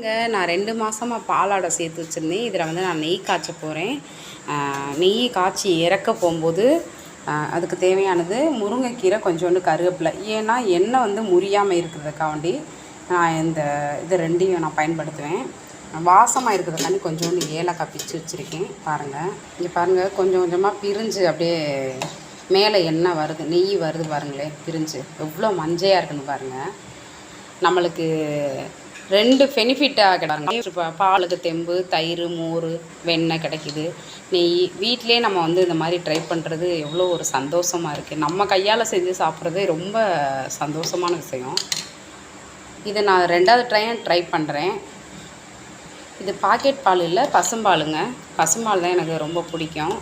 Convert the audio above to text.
இங்கே நான் ரெண்டு மாதமாக பாலாடை சேர்த்து வச்சுருந்தேன். இதில் வந்து நான் நெய் காய்ச்ச போகிறேன் நெய் காய்ச்சி இறக்க போகும்போது அதுக்கு தேவையானது முருங்கைக்கீரை கொஞ்சோண்டு கருவேப்பிலை. ஏன்னா எண்ணெய் வந்து முறியாமல் இருக்கிறதுக்காண்டி நான் இந்த இது ரெண்டையும் நான் பயன்படுத்துவேன். வாசமாக இருக்கிறதுக்காண்டி கொஞ்சோண்டு ஏலக்காய் பிச்சு வச்சுருக்கேன். பாருங்கள் இங்கே பாருங்கள் கொஞ்சம் கொஞ்சமாக பிரிஞ்சு அப்படியே மேலே எண்ணெய் வருது நெய் வருது பாருங்களேன் பிரிஞ்சு. எவ்வளோ மஞ்சையாக இருக்குன்னு பாருங்கள் நம்மளுக்கு ரெண்டு பெனிஃபிட்டாக கிடைக்கும் பாலுக்கு தெம்பு தயிர் மோர் வெண்ணெய் கிடைக்குது. நெய் வீட்டிலே நம்ம வந்து இந்த மாதிரி ட்ரை பண்ணுறது எவ்வளோ ஒரு சந்தோஷமாக இருக்குது நம்ம கையால் செஞ்சு சாப்பிட்றதே ரொம்ப சந்தோஷமான விஷயம். இதை நான் ரெண்டாவது ட்ரையும் ட்ரை பண்ணுறேன் இது பாக்கெட் பால் இல்லை பசும்பாலுங்க. பசும்பால் தான் எனக்கு ரொம்ப பிடிக்கும்.